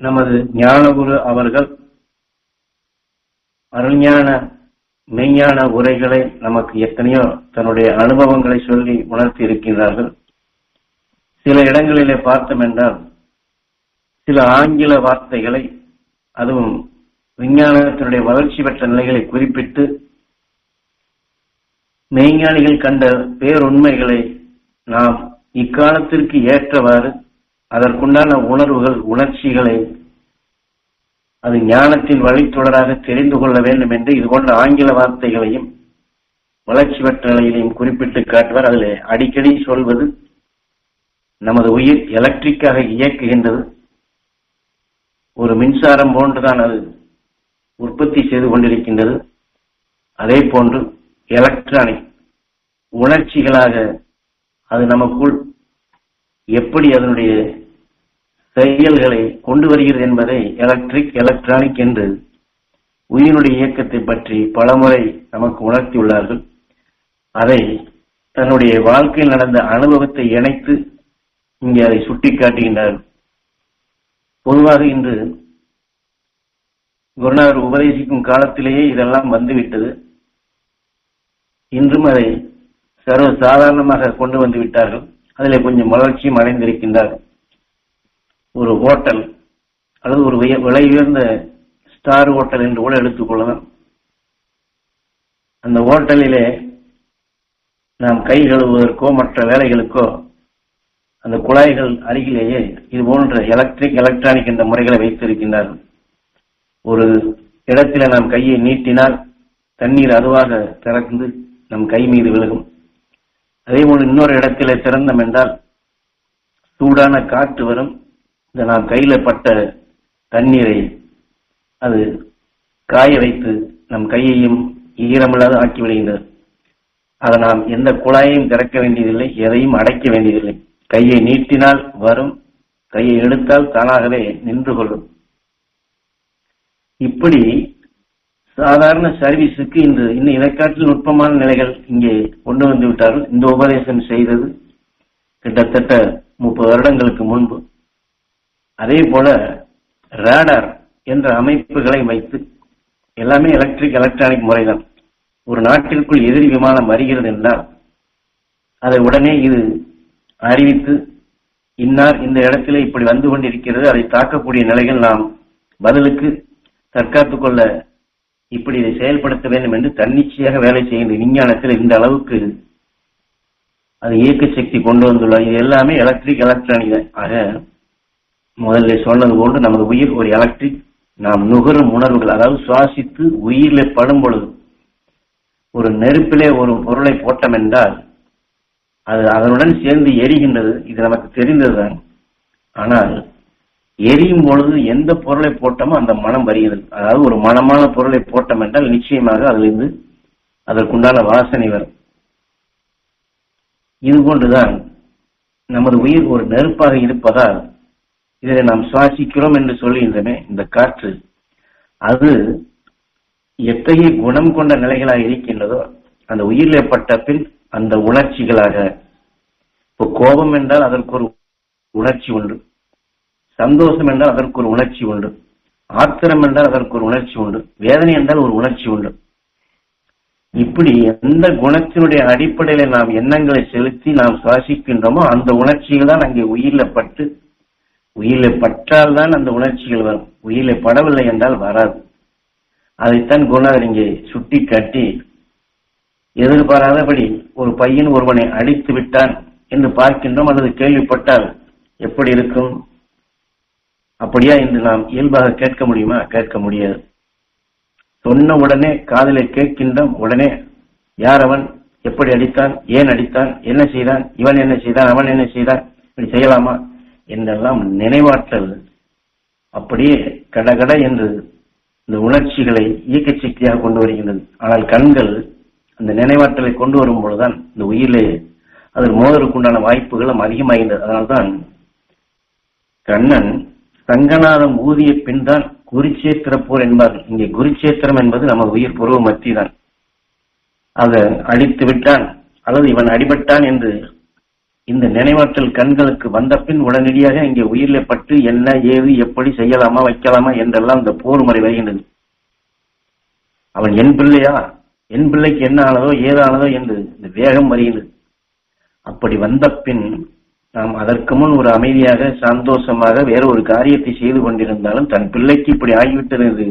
நமது ஞானகுரு அவர்கள் அருள்ஞான மெய்ஞான உரைகளை நமக்கு எத்தனையோ தன்னுடைய அனுபவங்களை சொல்லி உணர்த்தி இருக்கின்றார்கள். சில இடங்களிலே பார்த்தோம் என்றால் சில ஆங்கில வார்த்தைகளை அதுவும் விஞ்ஞானத்தினுடைய வளர்ச்சி பெற்ற நிலைகளை குறிப்பிட்டு மெய்ஞானிகள் கண்ட பேருண்மைகளை நாம் இக்காலத்திற்கு ஏற்றவாறு அதற்குண்டான உணர்வுகள் உணர்ச்சிகளை அது ஞானத்தின் வழித்தொடராக தெரிந்து கொள்ள வேண்டும் என்று இது போன்ற ஆங்கில வார்த்தைகளையும் வளர்ச்சி பெற்ற நிலையிலையும் குறிப்பிட்டு காட்டுவார். அதில் அடிக்கடி சொல்வது நமது உயிர் எலக்ட்ரிக்காக இயக்குகின்றது. ஒரு மின்சாரம் போன்றுதான் அது உற்பத்தி செய்து கொண்டிருக்கின்றது. அதே போன்று எலக்ட்ரானிக் உணர்ச்சிகளாக அது நமக்குள் எப்படி அதனுடைய செயல்களை கொண்டு வருகிறது என்பதை எலக்ட்ரிக் எலக்ட்ரானிக் என்று உயிரினுடைய இயக்கத்தை பற்றி பலமுறை நமக்கு உணர்த்தியுள்ளார்கள். அதை தன்னுடைய வாழ்க்கையில் நடந்த அனுபவத்தை இணைத்து இங்கே அதை சுட்டிக்காட்டுகின்றார்கள். பொதுவாக இன்று குருநாதர் உபதேசிக்கும் காலத்திலேயே இதெல்லாம் வந்துவிட்டது. இன்றும் அதை சர்வ சாதாரணமாக கொண்டு வந்து விட்டார்கள். அதில் கொஞ்சம் வளர்ச்சியும் அடைந்திருக்கின்றார்கள். ஒரு ஹோட்டல் அல்லது ஒரு விய- விலை உயர்ந்த ஸ்டார் ஹோட்டல் என்று கூட எடுத்துக்கொள்ளலாம் அந்த ஹோட்டலிலே நாம் கை கழுவுவதற்கோ மற்ற வேலைகளுக்கோ அந்த குழாய்கள் அருகிலேயே இது போன்ற எலக்ட்ரிக் எலக்ட்ரானிக் என்ற முறைகளை வைத்திருக்கின்றார்கள். ஒரு இடத்தில நாம் கையை நீட்டினால் தண்ணீர் அதுவாக திறந்து நம் கை மீது விழுகும். அதே போல இன்னொரு இடத்தில திறந்தம் என்றால் சூடான காற்று வரும். இந்த நாம் கையில பட்ட தண்ணீரை அது காய வைத்து நம் கையையும் ஈரமில்லாத ஆக்கி விடுகின்றது. அதை நாம் எந்த குழாயையும் திறக்க வேண்டியதில்லை எதையும் அடைக்க வேண்டியதில்லை. கையை நீட்டினால் வரும் கையை எடுத்தால் தானாகவே நின்று கொள்ளும். இப்படி சாதாரண சர்வீஸுக்கு இன்று இன்னும் இதை காட்டில் நுட்பமான நிலைகள் இங்கே கொண்டு வந்து விட்டார்கள். இந்த உபதேசம் செய்தது கிட்டத்தட்ட முப்பது வருடங்களுக்கு முன்பு. அதே போல ரேடார் என்ற அமைப்புகளை வைத்து எல்லாமே எலக்ட்ரிக் எலக்ட்ரானிக் முறைதான். ஒரு நாட்டிற்குள் எதிரி விமானம் வருகிறது என்றால் அதை உடனே இது அறிவித்து இன்னார் இந்த இடத்திலே இப்படி வந்து கொண்டிருக்கிறது அதை தாக்கக்கூடிய நிலைகள் நாம் பதிலுக்கு தற்காத்துக் கொள்ள இப்படி இதை செயல்படுத்த வேண்டும் என்று தன்னிச்சையாக வேலை செய்கின்ற விஞ்ஞானத்தில் இந்த அளவுக்கு அது இயக்க சக்தி கொண்டு வந்துள்ளது. இது எல்லாமே எலக்ட்ரிக் எலக்ட்ரானிக் ஆக முதல்ல சொன்னது போன்று நமது உயிர் ஒரு எலக்ட்ரிக் நாம் நுகரும் உணர்வுகள் அதாவது சுவாசித்து உயிரிலே படும் பொழுது ஒரு நெருப்பிலே ஒரு பொருளை போட்டோம் என்றால் அது அதனுடன் சேர்ந்து எரிகின்றது. இது நமக்கு தெரிந்ததுதான். ஆனால் எரியும் பொழுது எந்த பொருளை போட்டோமோ அந்த மனம் வருகிறது. அதாவது ஒரு மனமான பொருளை போட்டோம் என்றால் நிச்சயமாக அதிலிருந்து அதற்குண்டான வாசனை வரும். இதுபோன்றுதான் நமது உயிர் ஒரு நெருப்பாக இருப்பதால் இதை நாம் சுவாசிக்கிறோம் என்று சொல்கின்றமே இந்த காற்று. அது எத்தகைய குணம் கொண்ட நிலைகளாக இருக்கின்றதோ அந்த உயிரிலே பட்ட பின் அந்த உணர்ச்சிகளாக இப்போ கோபம் என்றால் அதற்கு ஒரு உணர்ச்சி உண்டு. சந்தோஷம் என்றால் அதற்கு ஒரு உணர்ச்சி உண்டு. ஆத்திரம் என்றால் அதற்கு ஒரு உணர்ச்சி உண்டு. வேதனை என்றால் ஒரு உணர்ச்சி உண்டு. இப்படி எந்த குணத்தினுடைய அடிப்படையில நாம் எண்ணங்களை செலுத்தி நாம் சுவாசிக்கின்றோமோ அந்த உணர்ச்சிகள் தான் அங்கே உயிரில் பட்டு உயிரில் பற்றால் தான் அந்த உணர்ச்சிகள் வரும். உயிரில் படவில்லை என்றால் வராது. அதைத்தான் குருநாதர் இங்கே சுட்டி காட்டி எதிர்பாராதபடி ஒரு பையன் ஒருவனை அடித்து விட்டான் என்று பார்க்கின்றோம் அல்லது கேள்விப்பட்டால் எப்படி இருக்கும்? அப்படியா என்று நாம் இயல்பாக கேட்க முடியுமா? கேட்க முடியாது. சொன்ன உடனே காதலை கேட்கின்றோம் உடனே யார் அவன்? எப்படி அடித்தான்? ஏன் அடித்தான்? என்ன செய்தான்? இவன் என்ன செய்தான்? அவன் என்ன செய்தான்? இப்படி செய்யலாமா? என்றெல்லாம் நினைவாற்றல். அப்படியே கடகட என்று இந்த உணர்ச்சிகளை இயக்க சக்தியாக கொண்டு வருகின்றது. ஆனால் கண்கள் அந்த நினைவாற்றலை கொண்டு வரும் பொழுதுதான் இந்த உயிரிலே அதில் மோதலுக்குண்டான வாய்ப்புகளும் அதிகமாகின்றது. அதனால்தான் கண்ணன் சங்கநாதம் ஊதிய பின் தான் குருச்சேத்திர போர் என்பார்கள் இங்கே குருச்சேத்திரம் என்பது நமது உயிர் பூர்வ மத்தி தான் அதை அழித்து விட்டான் அல்லது இவன் அடிபட்டான் என்று இந்த நினைவாற்றல் கண்களுக்கு வந்த பின் உடனடியாக இங்கே உயிரில் பட்டு என்ன ஏது எப்படி செய்யலாமா வைக்கலாமா என்றெல்லாம் இந்த போர் முறை வருகின்றது. அவன் என் பிள்ளையா? என் பிள்ளைக்கு என்ன ஆனதோ ஏதானதோ என்று இந்த வேகம் வருகிறது அப்படி வந்த பின் நாம் அதற்கு முன் ஒரு அமைதியாக சந்தோஷமாக வேற ஒரு காரியத்தை செய்து கொண்டிருந்தாலும் தன் பிள்ளைக்கு இப்படி ஆகிவிட்டது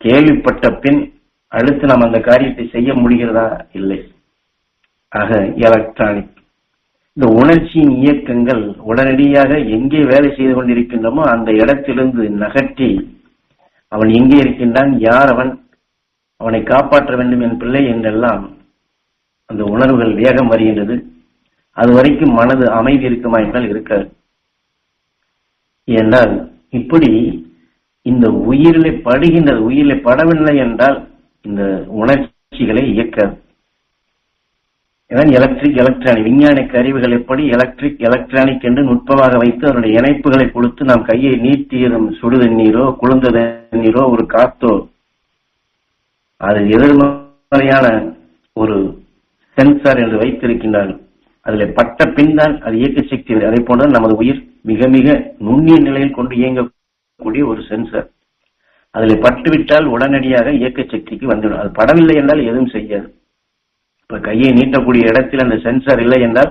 கேள்விப்பட்ட பின் அடுத்து நாம் அந்த காரியத்தை செய்ய முடிகிறதா? இல்லை. ஆக எலக்ட்ரானிக் இந்த உணர்ச்சியின் இயக்கங்கள் உடனடியாக எங்கே வேலை செய்து கொண்டிருக்கின்றமோ அந்த இடத்திலிருந்து நகர்த்தி அவன் எங்கே இருக்கின்றான் யார் அவன் அவனை காப்பாற்ற வேண்டும் என் பிள்ளை என்றெல்லாம் அந்த உணர்வுகள் வேகம் வருகின்றது. அது வரைக்கும் மனது அமைதி இருக்குமா என்றால் இருக்காது. என்றால் இப்படி இந்த உயிரிலே படுகின்றது உயிரிலே படவில்லை என்றால் இந்த உணர்ச்சிகளை இயக்காது. எலக்ட்ரிக் எலக்ட்ரானிக் விஞ்ஞான கருவிகள் எப்படி? எலக்ட்ரிக் எலக்ட்ரானிக் என்று நுட்பமாக வைத்து அதனுடைய இணைப்புகளை கொடுத்து நாம் கையை நீட்டியிடும் சுடு தண்ணீரோ குளிர்ந்த தண்ணீரோ ஒரு காத்தோ. அது எதிர்மறையான ஒரு சென்சார் என்று வைத்திருக்கின்றார்கள். அதில் பட்ட பின் தான் அது இயக்க சக்தி. அதை போன்ற நமது உயிர் மிக மிக நுண்ணிய நிலையில் கொண்டு இயங்கக்கூடிய ஒரு சென்சார் அதில் பட்டுவிட்டால் உடனடியாக இயக்க சக்திக்கு வந்துவிடும். அது படவில்லை என்றால் எதுவும் செய்யாது. இப்ப கையை நீட்டக்கூடிய இடத்தில் அந்த சென்சார் இல்லை என்றால்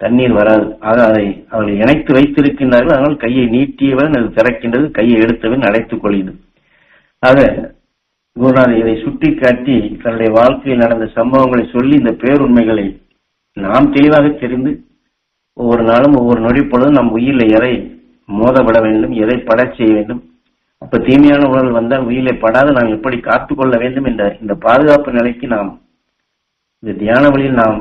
தண்ணீர் வராது. ஆக அதை அவர்கள் இணைத்து வைத்திருக்கின்றார்கள். அதனால் கையை நீட்டியவன் அது திறக்கின்றது கையை எடுத்தவன் அடைத்துக் கொள்கிறது. ஆக குருநாதர் இதை சுட்டிக்காட்டி தன்னுடைய வாழ்க்கையில் நடந்த சம்பவங்களை சொல்லி இந்த பேருண்மைகளை நாம் தெளிவாக தெரிந்து ஒவ்வொரு நாளும் ஒவ்வொரு நொடி பொழுதும் நம் உயிரில் எதை மோதப்பட வேண்டும் எதை படச் செய்ய வேண்டும் அப்ப தீமையான உணர்வு வந்தால் உயிரிலே படாத நாம் எப்படி காத்துக்கொள்ள வேண்டும் என்ற இந்த பாதுகாப்பு நிலைக்கு நாம் இந்த தியான வழியில் நாம்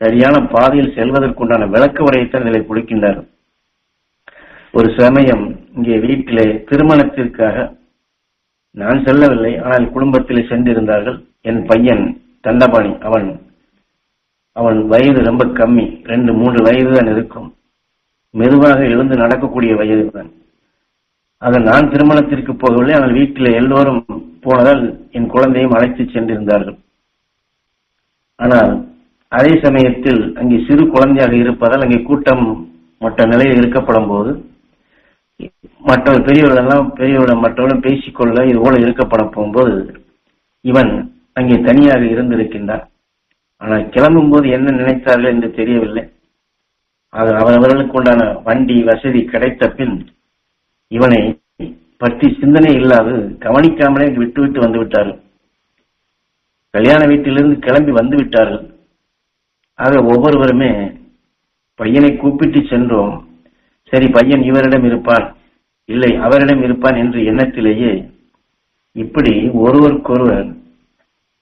சரியான பாதையில் செல்வதற்குண்டான விளக்க உரையைத்தான் கொடுக்கின்றார் ஒரு சமயம் இங்கே வீட்டிலே திருமணத்திற்காக நான் செல்லவில்லை ஆனால் குடும்பத்திலே சென்றிருந்தார்கள். என் பையன் தண்டபாணி அவன் அவன் வயது ரொம்ப கம்மி ரெண்டு மூன்று வயது தான் இருக்கும். மெதுவாக எழுந்து நடக்கக்கூடிய வயது தான் ஆக நான் திருமணத்திற்கு போகவில்லை ஆனால் வீட்டில் எல்லோரும் போனதால் என் குழந்தையும் அழைத்து சென்றிருந்தார்கள். ஆனால் அதே சமயத்தில் அங்கே சிறு குழந்தையாக இருப்பதால் அங்கே கூட்டம் மற்ற நிலையில் இருக்கப்படும் போது மற்ற பெரியவர்கள் எல்லாம் பெரியவர்கள் மற்றவர்களும் பேசிக்கொள்ள இது போல இருக்கப்பட போகும்போது இவன் அங்கே தனியாக இருந்திருக்கின்றான். ஆனால் கிளம்பும் போது என்ன நினைத்தார்கள் என்று தெரியவில்லை. அது அவரவர்களுக்கு உண்டான வண்டி வசதி கிடைத்த பின் இவனை பற்றி சிந்தனை இல்லாது கவனிக்காமலே விட்டுவிட்டு வந்து விட்டார்கள். கல்யாண வீட்டிலிருந்து கிளம்பி வந்து விட்டார்கள். ஆக ஒவ்வொருவருமே பையனை கூப்பிட்டு சென்றோம். சரி பையன் இவரிடம் இருப்பான். இல்லை அவரிடம் இருப்பான் என்ற எண்ணத்திலேயே இப்படி ஒருவருக்கொருவர்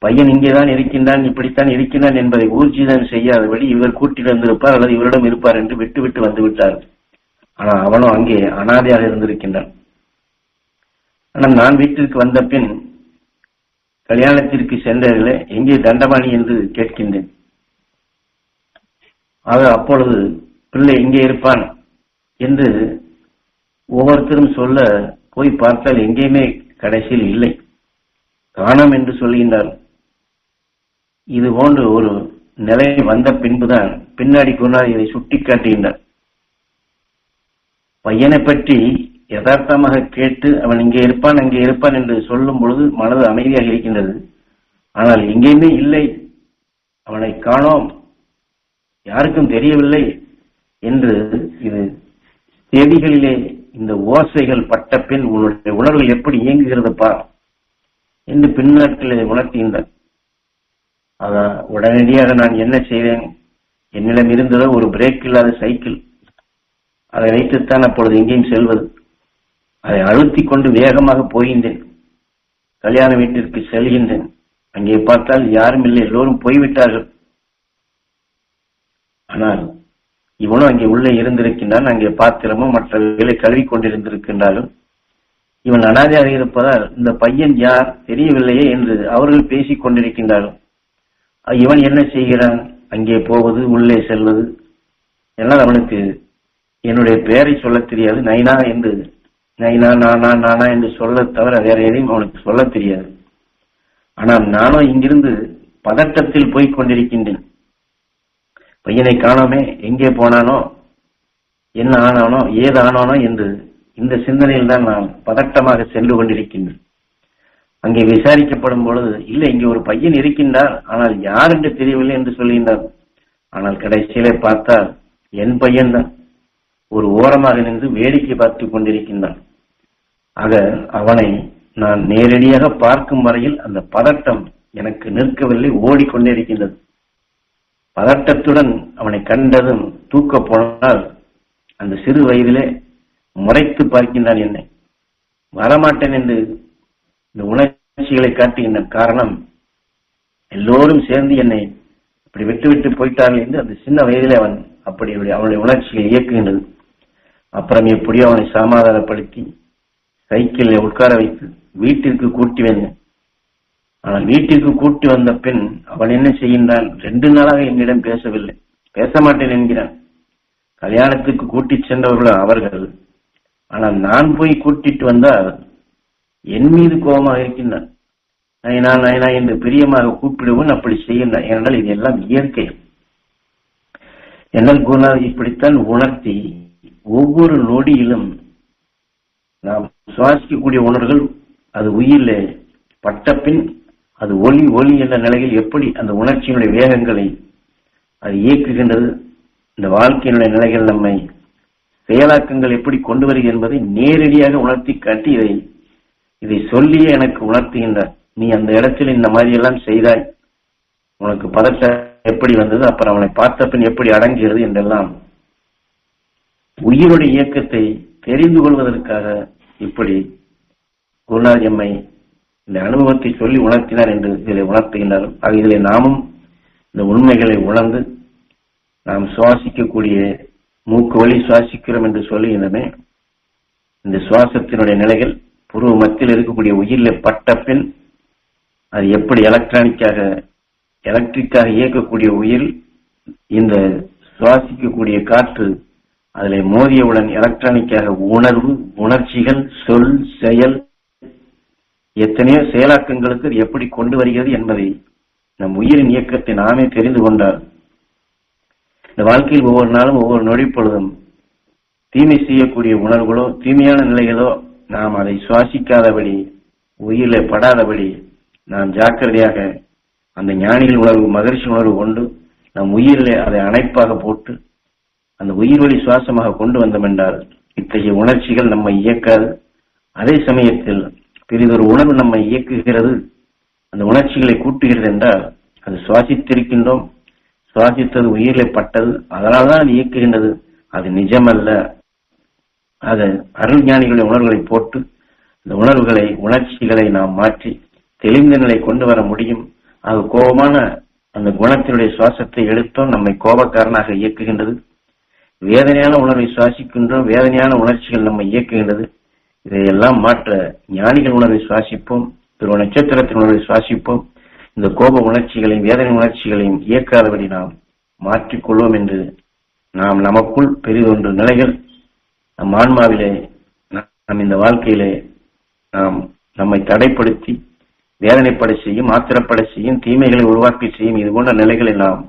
பையன் இங்கேதான் இருக்கின்றான் இப்படித்தான் இருக்கின்றான் என்பதை ஊர்ஜிதம் செய்யாதபடி இவர் கூட்டிட்டு வந்திருப்பார் அல்லது இவரிடம் இருப்பார் என்று விட்டு விட்டு வந்து விட்டார் ஆனால் அவனும் அங்கே அனாதையாக இருந்திருக்கின்றான். ஆனால் நான் வீட்டிற்கு வந்த பின் கல்யாணத்திற்கு சென்றவர்களே எங்கே தண்டபாணி என்று கேட்கின்றேன். ஆக அப்பொழுது பிள்ளை எங்கே இருப்பான் என்று ஒவ்வொருத்தரும் சொல்ல போய் பார்த்தால் எங்கேயுமே கடைசியில் இல்லை. காணோம் என்று சொல்கின்றார். இது போன்று ஒரு நிலை வந்த பின்புதான் பின்னாடி கொண்டார் இதை சுட்டி காட்டுகின்றார் பையனை பற்றி யதார்த்தமாக கேட்டு அவன் இங்கே இருப்பான் அங்கே இருப்பான் என்று சொல்லும் பொழுது மனது அமைதியாக இருக்கின்றது. ஆனால் எங்கேயுமே இல்லை. அவனை காணோம். யாருக்கும் தெரியவில்லை என்று இது செடிகளிலே இந்த ஓசைகள் பட்ட பின் உன்னுடைய உணர்வுகள் எப்படி இயங்குகிறது பார் என்று பின்னாட்களில் உணர்த்துகின்றார் அதான் உடனடியாக நான் என்ன செய்தேன் என்னிடம் இருந்ததோ ஒரு பிரேக் இல்லாத சைக்கிள் அதை வைத்துத்தான் அப்பொழுது எங்கேயும் செல்வது. அதை அழுத்தி கொண்டு வேகமாக போகின்றேன். கல்யாண வீட்டிற்கு செல்கின்றேன். அங்கே பார்த்தால் யாரும் இல்லை எல்லோரும் போய்விட்டார்கள். ஆனால் இவனும் அங்கே உள்ளே இருந்திருக்கின்றான். அங்கே பாத்திரமும் மற்ற வேலை கழுவி கொண்டிருந்திருக்கின்றார்கள். இவன் அனாதையாக இருப்பதால் இந்த பையன் யார் தெரியவில்லையே என்று அவர்கள் பேசிக் கொண்டிருக்கின்றார்கள். இவன் என்ன செய்கிறான்? அங்கே போவது உள்ளே செல்வது? எல்லாம் அவனுக்கு என்னுடைய பெயரை சொல்ல தெரியாது. நைனா என்று நைனா நானா நானா என்று சொல்ல தவிர வேற எதையும் அவனுக்கு சொல்ல தெரியாது. ஆனால் நானும் இங்கிருந்து பதட்டத்தில் போய் கொண்டிருக்கின்றேன். பையனை காணோமே எங்கே போனானோ என்ன ஆனானோ ஏது ஆனானோ என்று இந்த சிந்தனையில் தான் நான் பதட்டமாக சென்று கொண்டிருக்கின்றேன். அங்கே விசாரிக்கப்படும் பொழுது இல்லை இங்கே ஒரு பையன் இருக்கின்றார் ஆனால் யார் என்று தெரியவில்லை என்று சொல்லுகின்றார் ஆனால் கடைசியிலே பார்த்தால் என் பையன்தான். ஒரு ஓரமாக நின்று வேடிக்கை பார்த்து கொண்டிருக்கின்றான். ஆக அவனை நான் நேரடியாக பார்க்கும் வரையில் அந்த பதட்டம் எனக்கு நிற்கவில்லை ஓடிக்கொண்டிருக்கின்றது பதட்டத்துடன் அவனை கண்டதும் தூக்க போனால் அந்த சிறு வயதிலே முறைத்து பார்க்கின்றான் என்னை. வரமாட்டேன் என்று இந்த உணர்ச்சிகளை காட்டுகின்ற காரணம் எல்லோரும் சேர்ந்து என்னை இப்படி விட்டு விட்டு போயிட்டார்கள் என்று அந்த சின்ன வயதிலே அவன் அப்படி அவனுடைய உணர்ச்சிகளை இயக்குகின்றது. அப்புறம் எப்படியோ அவனை சமாதானப்படுத்தி சைக்கிளில் உட்கார வைத்து வீட்டிற்கு கூட்டி வந்தேன். ஆனால் வீட்டிற்கு கூட்டி வந்த பின் அவன் என்ன செய்கின்றால் ரெண்டு நாளாக என்னிடம் பேசவில்லை. பேச மாட்டேன் என்கிறான் கல்யாணத்துக்கு கூட்டிச் சென்றவர்கள் அவர்கள். ஆனால் நான் போய் கூட்டிட்டு வந்தால் என் மீது கோபமாக இருக்கின்றான் நயனா நயனா என்று பிரியமாக கூப்பிடுவன் அப்படி செய்கின்றான் ஏனென்றால் இது எல்லாம் இயற்கை. என்னல் குருநாதர் இப்படித்தான் உணர்த்தி ஒவ்வொரு நொடியிலும் நாம் சுவாசிக்கக்கூடிய உணர்வுகள் அது உயிரில் பட்டப்பின் அது ஒளி ஒளி என்ற நிலையில் எப்படி அந்த உணர்ச்சியினுடைய வேகங்களை அது இயக்குகின்றது இந்த வாழ்க்கையினுடைய நிலைகள் நம்மை செயலாக்கங்கள் எப்படி கொண்டு வருகிறது என்பதை நேரடியாக உணர்த்தி காட்டி இதை இதை சொல்லியே எனக்கு உணர்த்துகின்றார். நீ அந்த இடத்தில் இந்த மாதிரி எல்லாம் செய்தாய் உனக்கு பதட்ட எப்படி வந்தது அப்புறம் அவனை பார்த்த பின் எப்படி அடங்குகிறது என்றெல்லாம் உயிருடைய இயக்கத்தை தெரிந்து கொள்வதற்காக இப்படி குருநாத் எம்மை இந்த அனுபவத்தை சொல்லி உணர்த்தினார் என்று இதில் உணர்த்துகின்றார். ஆக இதில் நாமும் இந்த உண்மைகளை உணர்ந்து நாம் சுவாசிக்கக்கூடிய மூக்கு வழி சுவாசிக்கிறோம் என்று சொல்லுகின்றமே இந்த சுவாசத்தினுடைய நிலைகள் புருவ மத்தியில் இருக்கக்கூடிய உயிரில் பட்ட பின் அது எப்படி எலக்ட்ரானிக்காக எலக்ட்ரிக்காக இயக்கக்கூடிய உயிர் இந்த சுவாசிக்கக்கூடிய காற்று அதில் மோதியவுடன் எலக்ட்ரானிக்காக உணர்வு உணர்ச்சிகள் சொல் செயல் எத்தனையோ செயலாக்கங்களுக்கு அது எப்படி கொண்டு வருகிறது என்பதை நம் உயிரின் இயக்கத்தை நாமே தெரிந்து கொண்டால் இந்த வாழ்க்கையில் ஒவ்வொரு நாளும் ஒவ்வொரு நொடி பொழுதும் தீமை செய்யக்கூடிய உணர்வுகளோ தீமையான நிலைகளோ நாம் அதை சுவாசிக்காதபடி உயிரிலே படாதபடி நாம் ஜாக்கிரதையாக அந்த ஞானிகள் உணர்வு மகிழ்ச்சி உணர்வு கொண்டு நம் உயிரிலே அதை அணைப்பாக போட்டு அந்த உயிர் வழி சுவாசமாக கொண்டு வந்தோம் என்றால் இத்தகைய உணர்ச்சிகள் நம்மை இயக்காது. அதே சமயத்தில் பெரிதொரு உணர்வு நம்மை இயக்குகிறது. அந்த உணர்ச்சிகளை கூட்டுகிறது என்றால் அது சுவாசித்திருக்கின்றோம். சுவாசித்தது உயிரிலே பட்டது. அதனால் தான் அது இயக்குகின்றது. அது நிஜமல்ல. அது அருள் ஞானிகளுடைய உணர்வுகளை போட்டு இந்த உணர்வுகளை உணர்ச்சிகளை நாம் மாற்றி தெளிந்த நிலை கொண்டு வர முடியும். அது கோபமான அந்த குணத்தினுடைய சுவாசத்தை எடுத்தோம் நம்மை கோபக்காரனாக இயக்குகின்றது. வேதனையான உணர்வை சுவாசிக்கின்றோம் வேதனையான உணர்ச்சிகள் நம்ம இயக்குகின்றது. இதையெல்லாம் மாற்ற ஞானிகள் உணர்வை சுவாசிப்போம் திரு நட்சத்திரத்தின் உணர்வை சுவாசிப்போம். இந்த கோப உணர்ச்சிகளையும் வேதனை உணர்ச்சிகளையும் இயக்காதபடி நாம் மாற்றிக்கொள்வோம் என்று நாம் நமக்குள் பெரிதொன்று நிலைகள் நம் ஆன்மாவிலே நம் இந்த வாழ்க்கையிலே நாம் நம்மை தடைப்படுத்தி வேதனைப்படை செய்யும் ஆத்திரப்படை செய்யும் தீமைகளை உருவாக்கி செய்யும் இது போன்ற நிலைகளை நாம்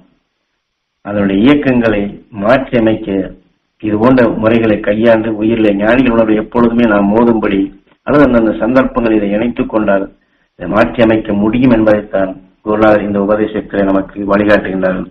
அதனுடைய இயக்கங்களை மாற்றி அமைக்க இது போன்ற முறைகளை கையாண்டு உயிரில ஞானிகளோடு உணர்வு எப்பொழுதுமே நாம் மோதும்படி அல்லது அந்தந்த சந்தர்ப்பங்கள் இதை இணைத்துக் கொண்டால் இதை மாற்றி அமைக்க முடியும் என்பதைத்தான் குருநாதர் இந்த உபதேசத்தை நமக்கு வழிகாட்டுகின்றார்கள்.